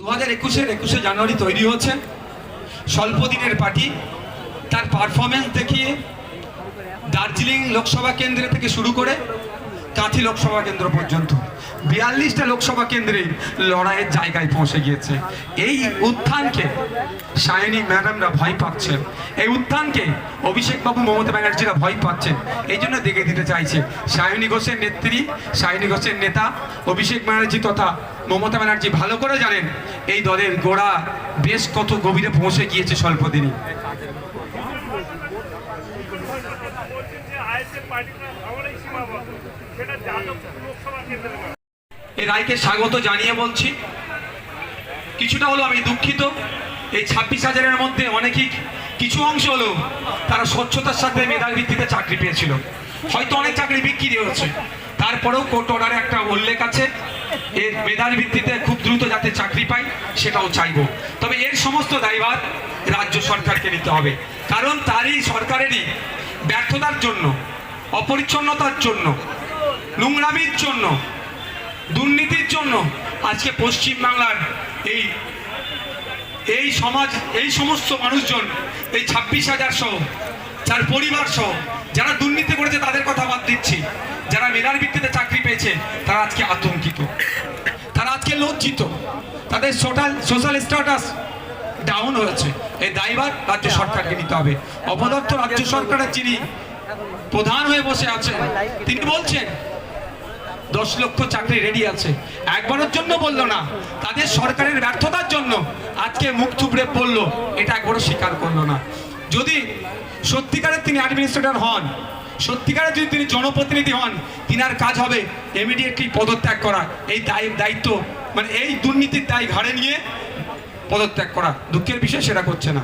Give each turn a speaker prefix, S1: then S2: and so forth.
S1: দু হাজার একুশের একুশে জানুয়ারি তৈরি হচ্ছে। স্বল্প দিনের পার্টি। তার পারফরমেন্স দেখিয়ে দার্জিলিং লোকসভা কেন্দ্র থেকে শুরু করে কাঁথি লোকসভা কেন্দ্র পর্যন্ত। বিয়াল্লিশটা লোকসভা কেন্দ্রে লড়াইয়ের জায়গায় পৌঁছে গিয়েছে। এই উত্থানকে সায়নী ম্যাডামরা ভয় পাচ্ছেন এই উত্থানকে অভিষেক বাবু মমতা ব্যানার্জিরা ভয় পাচ্ছেন। এই জন্য দেখে দিতে চাইছে সায়নী ঘোষের নেত্রী সায়নী ঘোষের নেতা, অভিষেক ব্যানার্জি তথা মমতা ব্যানার্জি। ভালো করে জানেন, এই দলের গোড়া বেশ কত গভীরে পৌঁছে গিয়েছে স্বল্প দিনই
S2: বলছেন যে আইএসএফ পার্টিটা আমারই সীমাবদ্ধ সেটা লোকসভা কেন্দ্রে নয়।
S1: এই রায়কে স্বাগত জানিয়ে বলছি। কিছুটা হলো আমি দুঃখিত। এই ছাব্বিশ হাজারের মধ্যে অনেকেই কিছু অংশ হলো তারা স্বচ্ছতার সাথে মেধার ভিত্তিতে চাকরি পেয়েছিল। হয়তো অনেক চাকরি বিক্রি হচ্ছে। তারপরেও কোর্ট অর্ডারে একটা উল্লেখ আছে। এর মেধার ভিত্তিতে খুব দ্রুত যাতে চাকরি পাই, সেটাও চাইব। তবে এর সমস্ত দায়ভার রাজ্য সরকারকে নিতে হবে। কারণ তারই সরকারেরই ব্যর্থতার জন্য, অপরিচ্ছন্নতার জন্য, নোংরামির জন্য দুর্নীতির জন্য আজকে পশ্চিম বাংলার এই এই সমাজ, এই সমস্ত মানুষজন, এই ছাব্বিশ হাজার সহ, যার পরিবার সহ, যারা দুর্নীতি করেছে তাদের কথা বাদ দিচ্ছি। যারা মেধার ভিত্তিতে চাকরি পেয়েছে, তারা আজকে আতঙ্কিত। তারা আজকে লজ্জিত। তাদের সোশ্যাল সোশ্যাল স্ট্যাটাস ডাউন হয়েছে। এই দায়ভার রাজ্য সরকারকে নিতে হবে। অপদত্ত রাজ্য সরকারের যিনি প্রধান হয়ে বসে আছেন, তিনি বলছেন দশ লক্ষ চাকরি রেডি আছে। একবারের জন্য বলল না, তাদের সরকারের ব্যর্থতার জন্য আজকে মুখ থুবড়ে পড়ল। এটা একবারও স্বীকার করল না। যদি সত্যিকারের তিনি অ্যাডমিনিস্ট্রেটর হন, সত্যিকারের যদি তিনি জনপ্রতিনিধি হন, তিনার কাজ হবে ইমিডিয়েটলি পদত্যাগ করা। এই দায়, দায়িত্ব মানে এই দুর্নীতির দায় ঘাড়ে নিয়ে পদত্যাগ করা। দুঃখের বিষয় সেটা করছে না।